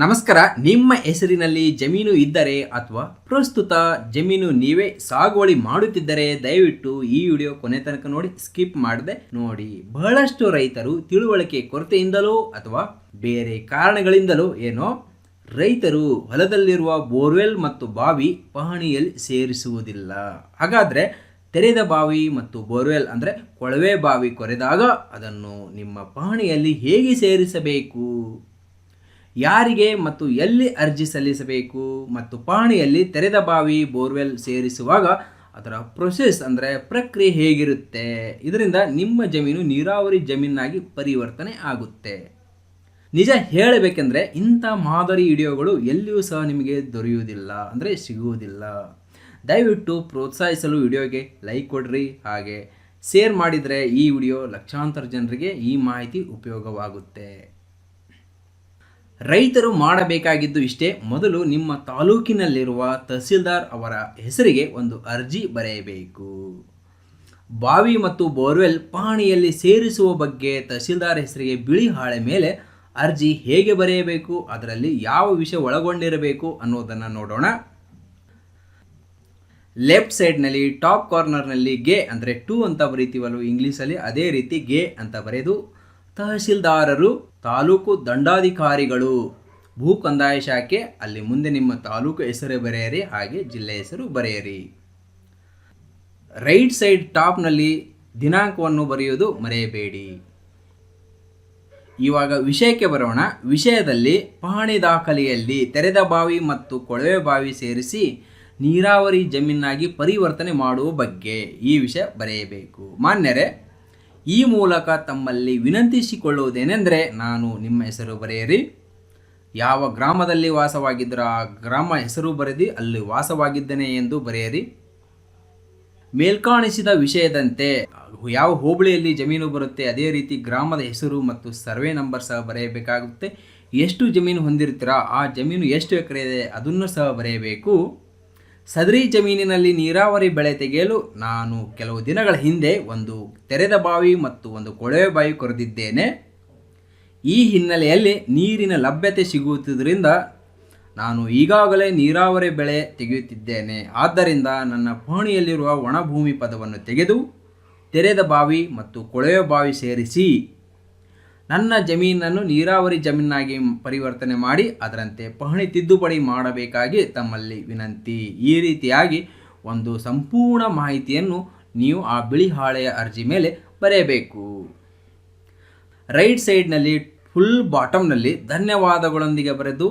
ನಮಸ್ಕಾರ. ನಿಮ್ಮ ಹೆಸರಿನಲ್ಲಿ ಜಮೀನು ಇದ್ದರೆ ಅಥವಾ ಪ್ರಸ್ತುತ ಜಮೀನು ನೀವೇ ಸಾಗುವಳಿ ಮಾಡುತ್ತಿದ್ದರೆ ದಯವಿಟ್ಟು ಈ ವಿಡಿಯೋ ಕೊನೆ ತನಕ ನೋಡಿ, ಸ್ಕಿಪ್ ಮಾಡದೆ ನೋಡಿ. ಬಹಳಷ್ಟು ರೈತರು ತಿಳುವಳಿಕೆ ಕೊರತೆಯಿಂದಲೋ ಅಥವಾ ಬೇರೆ ಕಾರಣಗಳಿಂದಲೋ ಏನೋ ರೈತರು ಹೊಲದಲ್ಲಿರುವ ಬೋರ್ವೆಲ್ ಮತ್ತು ಬಾವಿ ಪಹಣಿಯಲ್ಲಿ ಸೇರಿಸುವುದಿಲ್ಲ. ಹಾಗಾದ್ರೆ ತೆರೆದ ಬಾವಿ ಮತ್ತು ಬೋರ್ವೆಲ್ ಅಂದರೆ ಕೊಳವೆ ಬಾವಿ ಕೊರೆದಾಗ ಅದನ್ನು ನಿಮ್ಮ ಪಹಣಿಯಲ್ಲಿ ಹೇಗೆ ಸೇರಿಸಬೇಕು? ಯಾರಿಗೆ ಮತ್ತು ಎಲ್ಲಿ ಅರ್ಜಿ ಸಲ್ಲಿಸಬೇಕು ಮತ್ತು ಪಾಣಿಯಲ್ಲಿ ತೆರೆದ ಬಾವಿ, ಬೋರ್ವೆಲ್ ಸೇರಿಸುವಾಗ ಅದರ ಪ್ರೊಸೆಸ್ ಅಂದರೆ ಪ್ರಕ್ರಿಯೆ ಹೇಗಿರುತ್ತೆ? ಇದರಿಂದ ನಿಮ್ಮ ಜಮೀನು ನೀರಾವರಿ ಜಮೀನಾಗಿ ಪರಿವರ್ತನೆ ಆಗುತ್ತೆ. ನಿಜ ಹೇಳಬೇಕೆಂದರೆ ಇಂಥ ಮಾದರಿ ವಿಡಿಯೋಗಳು ಎಲ್ಲಿಯೂ ಸಹ ನಿಮಗೆ ದೊರೆಯುವುದಿಲ್ಲ, ಅಂದರೆ ಸಿಗುವುದಿಲ್ಲ. ದಯವಿಟ್ಟು ಪ್ರೋತ್ಸಾಹಿಸಲು ವಿಡಿಯೋಗೆ ಲೈಕ್ ಕೊಡ್ರಿ. ಹಾಗೆ ಶೇರ್ ಮಾಡಿದರೆ ಈ ವಿಡಿಯೋ ಲಕ್ಷಾಂತರ ಜನರಿಗೆ ಈ ಮಾಹಿತಿ ಉಪಯೋಗವಾಗುತ್ತೆ. ರೈತರು ಮಾಡಬೇಕಾಗಿದ್ದು ಇಷ್ಟೇ, ಮೊದಲು ನಿಮ್ಮ ತಾಲೂಕಿನಲ್ಲಿರುವ ತಹಸೀಲ್ದಾರ್ ಅವರ ಹೆಸರಿಗೆ ಒಂದು ಅರ್ಜಿ ಬರೆಯಬೇಕು. ಬಾವಿ ಮತ್ತು ಬೋರ್ವೆಲ್ ಪಹಣಿಯಲ್ಲಿ ಸೇರಿಸುವ ಬಗ್ಗೆ ತಹಸೀಲ್ದಾರ್ ಹೆಸರಿಗೆ ಬಿಳಿ ಹಾಳೆ ಮೇಲೆ ಅರ್ಜಿ ಹೇಗೆ ಬರೆಯಬೇಕು, ಅದರಲ್ಲಿ ಯಾವ ವಿಷಯ ಒಳಗೊಂಡಿರಬೇಕು ಅನ್ನೋದನ್ನು ನೋಡೋಣ. ಲೆಫ್ಟ್ ಸೈಡ್ನಲ್ಲಿ, ಟಾಪ್ ಕಾರ್ನರ್ನಲ್ಲಿ ಗೆ ಅಂದರೆ ಟು ಅಂತ ಬರೀತೀವಲ್ಲ ಇಂಗ್ಲೀಷಲ್ಲಿ ಅದೇ ರೀತಿ ಗೆ ಅಂತ ಬರೆದು ತಹಶೀಲ್ದಾರರು ತಾಲೂಕು ದಂಡಾಧಿಕಾರಿಗಳು. ಭೂ ಕಂದಾಯ ಶಾಖೆ, ಅಲ್ಲಿ ಮುಂದೆ ನಿಮ್ಮ ತಾಲೂಕು ಹೆಸರು ಬರೆಯಿರಿ, ಹಾಗೆ ಜಿಲ್ಲೆ ಹೆಸರು ಬರೆಯಿರಿ. ರೈಟ್ ಸೈಡ್ ಟಾಪ್ನಲ್ಲಿ ದಿನಾಂಕವನ್ನು ಬರೆಯುವುದು ಮರೆಯಬೇಡಿ. ಇವಾಗ ವಿಷಯಕ್ಕೆ ಬರೋಣ. ವಿಷಯದಲ್ಲಿ ಪಹಣಿ ದಾಖಲೆಯಲ್ಲಿ ತೆರೆದ ಬಾವಿ ಮತ್ತು ಕೊಳವೆ ಬಾವಿ ಸೇರಿಸಿ ನೀರಾವರಿ ಜಮೀನಾಗಿ ಪರಿವರ್ತನೆ ಮಾಡುವ ಬಗ್ಗೆ ಈ ವಿಷಯ ಬರೆಯಬೇಕು. ಮಾನ್ಯರೇ ಈ ಮೂಲಕ ತಮ್ಮಲ್ಲಿ ವಿನಂತಿಸಿಕೊಳ್ಳುವುದೇನೆಂದರೆ ನಾನು ನಿಮ್ಮ ಹೆಸರು ಬರೆಯಿರಿ. ಯಾವ ಗ್ರಾಮದಲ್ಲಿ ವಾಸವಾಗಿದ್ದರೂ ಆ ಗ್ರಾಮ ಹೆಸರು ಬರೆದಿ ಅಲ್ಲಿ ವಾಸವಾಗಿದ್ದೇನೆ ಎಂದು ಬರೆಯಿರಿ. ಮೇಲ್ಕಾಣಿಸಿದ ವಿಷಯದಂತೆ ಯಾವ ಹೋಬಳಿಯಲ್ಲಿ ಜಮೀನು ಬರುತ್ತೆ ಅದೇ ರೀತಿ ಗ್ರಾಮದ ಹೆಸರು ಮತ್ತು ಸರ್ವೆ ನಂಬರ್ ಸಹ ಬರೆಯಬೇಕಾಗುತ್ತೆ. ಎಷ್ಟು ಜಮೀನು ಹೊಂದಿರ್ತೀರಾ, ಆ ಜಮೀನು ಎಷ್ಟು ಎಕರೆ ಇದೆ ಅದನ್ನು ಸಹ ಬರೆಯಬೇಕು. ಸದರಿ ಜಮೀನಿನಲ್ಲಿ ನೀರಾವರಿ ಬೆಳೆ ತೆಗೆಯಲು ನಾನು ಕೆಲವು ದಿನಗಳ ಹಿಂದೆ ಒಂದು ತೆರೆದ ಬಾವಿ ಮತ್ತು ಒಂದು ಕೊಳವೆ ಬಾವಿ ಕೊರೆದಿದ್ದೇನೆ. ಈ ಹಿನ್ನೆಲೆಯಲ್ಲಿ ನೀರಿನ ಲಭ್ಯತೆ ಸಿಗುತ್ತಿದ್ದರಿಂದ ನಾನು ಈಗಾಗಲೇ ನೀರಾವರಿ ಬೆಳೆ ತೆಗೆಯುತ್ತಿದ್ದೇನೆ. ಆದ್ದರಿಂದ ನನ್ನ ಪಹಣಿಯಲ್ಲಿರುವ ಒಣಭೂಮಿ ಪದವನ್ನು ತೆಗೆದು ತೆರೆದ ಬಾವಿ ಮತ್ತು ಕೊಳವೆ ಬಾವಿ ಸೇರಿಸಿ ನನ್ನ ಜಮೀನನ್ನು ನೀರಾವರಿ ಜಮೀನಾಗಿ ಪರಿವರ್ತನೆ ಮಾಡಿ ಅದರಂತೆ ಪಹಣಿ ತಿದ್ದುಪಡಿ ಮಾಡಬೇಕಾಗಿ ತಮ್ಮಲ್ಲಿ ವಿನಂತಿ. ಈ ರೀತಿಯಾಗಿ ಒಂದು ಸಂಪೂರ್ಣ ಮಾಹಿತಿಯನ್ನು ನೀವು ಆ ಬಿಳಿ ಹಾಳೆಯ ಅರ್ಜಿ ಮೇಲೆ ಬರೆಯಬೇಕು. ರೈಟ್ ಸೈಡ್ನಲ್ಲಿ ಫುಲ್ ಬಾಟಮ್ನಲ್ಲಿ ಧನ್ಯವಾದಗಳೊಂದಿಗೆ ಬರೆದು,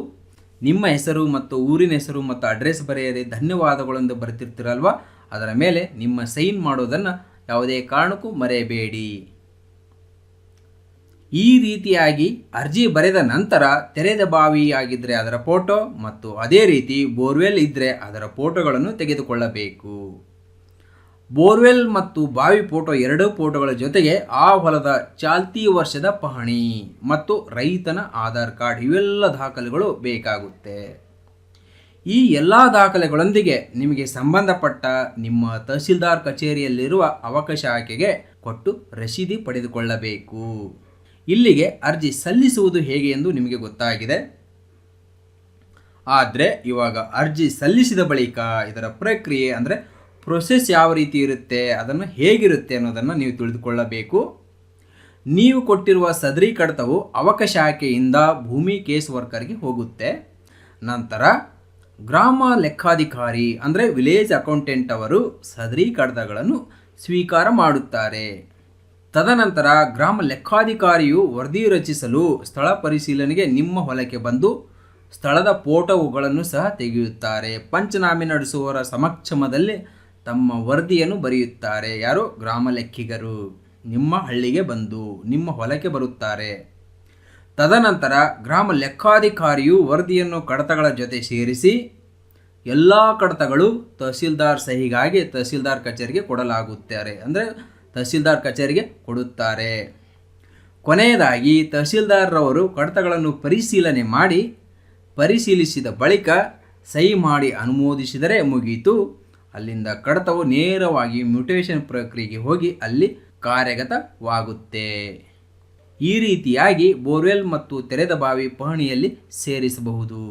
ನಿಮ್ಮ ಹೆಸರು ಮತ್ತು ಊರಿನ ಹೆಸರು ಮತ್ತು ಅಡ್ರೆಸ್ ಬರೆಯದೆ ಧನ್ಯವಾದಗಳೊಂದು ಬರೆತಿರ್ತೀರಲ್ವ ಅದರ ಮೇಲೆ ನಿಮ್ಮ ಸೈನ್ ಮಾಡೋದನ್ನು ಯಾವುದೇ ಕಾರಣಕ್ಕೂ ಮರೆಯಬೇಡಿ. ಈ ರೀತಿಯಾಗಿ ಅರ್ಜಿ ಬರೆದ ನಂತರ ತೆರೆದ ಬಾವಿಯಾಗಿದ್ದರೆ ಅದರ ಫೋಟೋ ಮತ್ತು ಅದೇ ರೀತಿ ಬೋರ್ವೆಲ್ ಇದ್ದರೆ ಅದರ ಫೋಟೋಗಳನ್ನು ತೆಗೆದುಕೊಳ್ಳಬೇಕು. ಬೋರ್ವೆಲ್ ಮತ್ತು ಬಾವಿ ಫೋಟೋ ಎರಡೂ ಫೋಟೋಗಳ ಜೊತೆಗೆ ಆ ಹೊಲದ ಚಾಲ್ತಿ ವರ್ಷದ ಪಹಣಿ ಮತ್ತು ರೈತನ ಆಧಾರ್ ಕಾರ್ಡ್ ಇವೆಲ್ಲ ದಾಖಲೆಗಳು ಬೇಕಾಗುತ್ತೆ. ಈ ಎಲ್ಲ ದಾಖಲೆಗಳೊಂದಿಗೆ ನಿಮಗೆ ಸಂಬಂಧಪಟ್ಟ ನಿಮ್ಮ ತಹಸೀಲ್ದಾರ್ ಕಚೇರಿಯಲ್ಲಿರುವ ಅವಕಾಶ ಆಯ್ಕೆಗೆ ಕೊಟ್ಟು ರಸೀದಿ ಪಡೆದುಕೊಳ್ಳಬೇಕು. ಇಲ್ಲಿಗೆ ಅರ್ಜಿ ಸಲ್ಲಿಸುವುದು ಹೇಗೆ ಎಂದು ನಿಮಗೆ ಗೊತ್ತಾಗಿದೆ. ಆದರೆ ಇವಾಗ ಅರ್ಜಿ ಸಲ್ಲಿಸಿದ ಬಳಿಕ ಇದರ ಪ್ರಕ್ರಿಯೆ ಅಂದರೆ ಪ್ರೊಸೆಸ್ ಯಾವ ರೀತಿ ಇರುತ್ತೆ, ಅದನ್ನು ಹೇಗಿರುತ್ತೆ ಅನ್ನೋದನ್ನು ನೀವು ತಿಳಿದುಕೊಳ್ಳಬೇಕು. ನೀವು ಕೊಟ್ಟಿರುವ ಸದರಿ ಕಡತವು ಅವಕಾಶ ಭೂಮಿ ಕೇಸ್ ವರ್ಕರ್ಗೆ ಹೋಗುತ್ತೆ. ನಂತರ ಗ್ರಾಮ ಲೆಕ್ಕಾಧಿಕಾರಿ ಅಂದರೆ ವಿಲೇಜ್ ಅಕೌಂಟೆಂಟ್ ಅವರು ಸದರಿ ಕಡತಗಳನ್ನು ಸ್ವೀಕಾರ ಮಾಡುತ್ತಾರೆ. ತದನಂತರ ಗ್ರಾಮ ಲೆಕ್ಕಾಧಿಕಾರಿಯು ವರದಿ ರಚಿಸಲು ಸ್ಥಳ ಪರಿಶೀಲನೆಗೆ ನಿಮ್ಮ ಹೊಲಕ್ಕೆ ಬಂದು ಸ್ಥಳದ ಫೋಟೋಗಳನ್ನು ಸಹ ತೆಗೆಯುತ್ತಾರೆ. ಪಂಚನಾಮೆ ನಡೆಸುವವರ ಸಮಕ್ಷಮದಲ್ಲಿ ತಮ್ಮ ವರದಿಯನ್ನು ಬರೆಯುತ್ತಾರೆ. ಯಾರು? ಗ್ರಾಮ ಲೆಕ್ಕಿಗರು. ನಿಮ್ಮ ಹಳ್ಳಿಗೆ ಬಂದು ನಿಮ್ಮ ಹೊಲಕ್ಕೆ ಬರುತ್ತಾರೆ. ತದನಂತರ ಗ್ರಾಮ ಲೆಕ್ಕಾಧಿಕಾರಿಯು ವರದಿಯನ್ನು ಕಡತಗಳ ಜೊತೆ ಸೇರಿಸಿ ಎಲ್ಲ ಕಡತಗಳು ತಹಸೀಲ್ದಾರ್ ಸಹಿಗಾಗಿ ತಹಸೀಲ್ದಾರ್ ಕಚೇರಿಗೆ ಕೊಡಲಾಗುತ್ತಾರೆ. ಅಂದರೆ ತಹಸೀಲ್ದಾರ್ ಕಚೇರಿಗೆ ಕೊಡುತ್ತಾರೆ. ಕೊನೆಯದಾಗಿ, ತಹಸೀಲ್ದಾರ್ರವರು ಕಡತಗಳನ್ನು ಪರಿಶೀಲನೆ ಮಾಡಿ, ಪರಿಶೀಲಿಸಿದ ಬಳಿಕ ಸಹಿ ಮಾಡಿ ಅನುಮೋದಿಸಿದರೆ ಮುಗಿಯಿತು ಅಲ್ಲಿಂದ ಕಡತವು ನೇರವಾಗಿ ಮ್ಯೂಟೇಷನ್ ಪ್ರಕ್ರಿಯೆಗೆ ಹೋಗಿ ಅಲ್ಲಿ ಕಾರ್ಯಗತವಾಗುತ್ತೆ. ಈ ರೀತಿಯಾಗಿ ಬೋರ್ವೆಲ್ ಮತ್ತು ತೆರೆದ ಬಾವಿ ಪಹಣಿಯಲ್ಲಿ ಸೇರಿಸಬಹುದು.